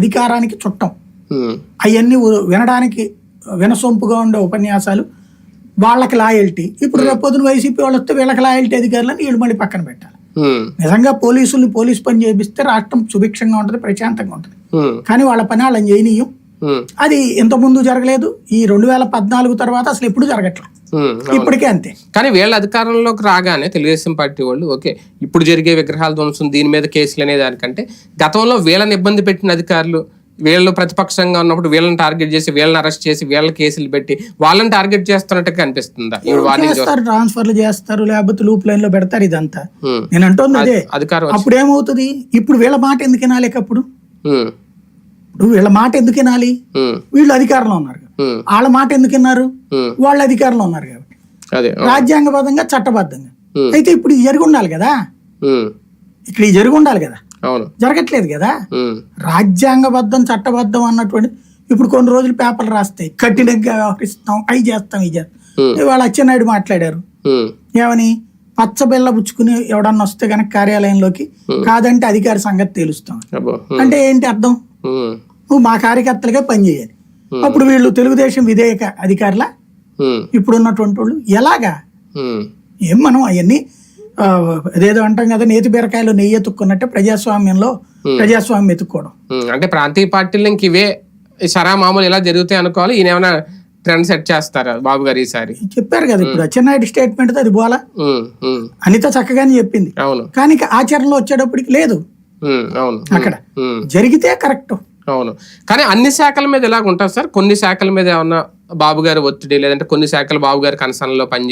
అధికారానికి చుట్టం. అవన్నీ వినడానికి వినసొంపుగా ఉండే ఉపన్యాసాలు వాళ్ళకి లాయల్టీ. ఇప్పుడు రేపు పొద్దున వైసీపీ వాళ్ళు వస్తే వీళ్ళకి లాయల్టీ అధికారులను వీళ్ళు మళ్ళీ పక్కన పెట్టాలి. నిజంగా పోలీసుల్ని పోలీస్ పని చేపిస్తే రాష్ట్రం సుభిక్షంగా ఉంటుంది ప్రశాంతంగా ఉంటుంది. కానీ వాళ్ళ పని వాళ్ళని చేయనీయం. అది ఇంత ముందు జరగలేదు. ఈ రెండు వేల పద్నాలుగు తర్వాత అసలు ఎప్పుడు జరగట్లేదు. ఇప్పటికే అంతే. కానీ వీళ్ళ అధికారంలోకి రాగానే తెలుగుదేశం పార్టీ వాళ్ళు ఓకే ఇప్పుడు జరిగే విగ్రహాల ధ్వంసం దీని మీద కేసులు అనే దానికంటే గతంలో వీళ్ళని ఇబ్బంది పెట్టిన అధికారులు వీళ్ళు ప్రతిపక్షంగా ఉన్నప్పుడు వీళ్ళని టార్గెట్ చేసి వీళ్ళని అరెస్ట్ చేసి వీళ్ళ కేసులు పెట్టి వాళ్ళని టార్గెట్ చేస్తున్నట్టు కనిపిస్తుందా? ఇప్పుడు వార్నింగ్ చేస్తారు? ట్రాన్స్ఫర్లు చేస్తారు లేకపోతే లూప్ లైన్లో పెడతారు ఇదంతా. నేను అంటోంది అదే అధికారం అప్పుడు ఏమవుతుంది ఇప్పుడు వీళ్ళ మాట ఎందుకు వినాలి అప్పుడు ఉమ్, ఇప్పుడు వీళ్ళ మాట ఎందుకు వినాలి? వీళ్ళు అధికారంలో ఉన్నారు వాళ్ళ మాట ఎందుకు విన్నారు? వాళ్ళు అధికారంలో ఉన్నారు కాబట్టి. రాజ్యాంగబద్ధంగా చట్టబద్ధంగా. అయితే ఇప్పుడు ఇది జరిగి ఉండాలి కదా? ఇక్కడ ఇది జరిగి ఉండాలి కదా? జరగట్లేదు కదా? రాజ్యాంగబద్ధం చట్టబద్ధం అన్నటువంటి ఇప్పుడు కొన్ని రోజులు పేపర్లు రాస్తాయి. కఠినంగా వ్యవహరిస్తాం అవి చేస్తాం ఇది చేస్తాం. ఇవాళ అచ్చెన్నాయుడు మాట్లాడారు. ఏమని? పచ్చబెల్ల పుచ్చుకుని ఎవడన్నా వస్తే గనక కార్యాలయంలోకి కాదంటే అధికారి సంగతి తేలుస్తాం. ఉమ్, అంటే ఏంటి అర్థం? ఉమ్, నువ్వు మా కార్యకర్తలుగా పనిచేయాలి. అప్పుడు వీళ్ళు తెలుగుదేశం విధేయక అధికారుల? ఇప్పుడున్నటువంటి వాళ్ళు ఎలాగా? ఏం మనం అవన్నీ అదేదో అంటాం కదా నేతి బీరకాయలు నెయ్యి ఎత్తుక్కున్నట్టే ప్రజాస్వామ్యంలో ప్రజాస్వామ్యం ఎత్తుక్కోవడం. అంటే ప్రాంతీయ పార్టీలు ఇంక ఇవే సరా మామూలు ఇలా జరుగుతాయి అనుకోవాలి? ఈయన ఏమైనా ట్రెండ్ సెట్ చేస్తారా బాబు గారు ఈసారి? చెప్పారు కదా ఇప్పుడు అచ్చెన్నాయుడు స్టేట్మెంట్ అది బోలా అనిత చక్కగానే చెప్పింది. అవును. కానీ ఆచరణలో వచ్చేటప్పటికి లేదు. అవును. అక్కడ జరిగితే కరెక్ట్ అవును. కానీ అన్ని శాఖల మీద ఎలాగ ఉంటుంది సార్? కొన్ని శాఖల మీద ఏమన్నా బాబు గారి ఒత్తిడి లేదంటే కొన్ని శాఖలు బాబు గారి కనసనలో పని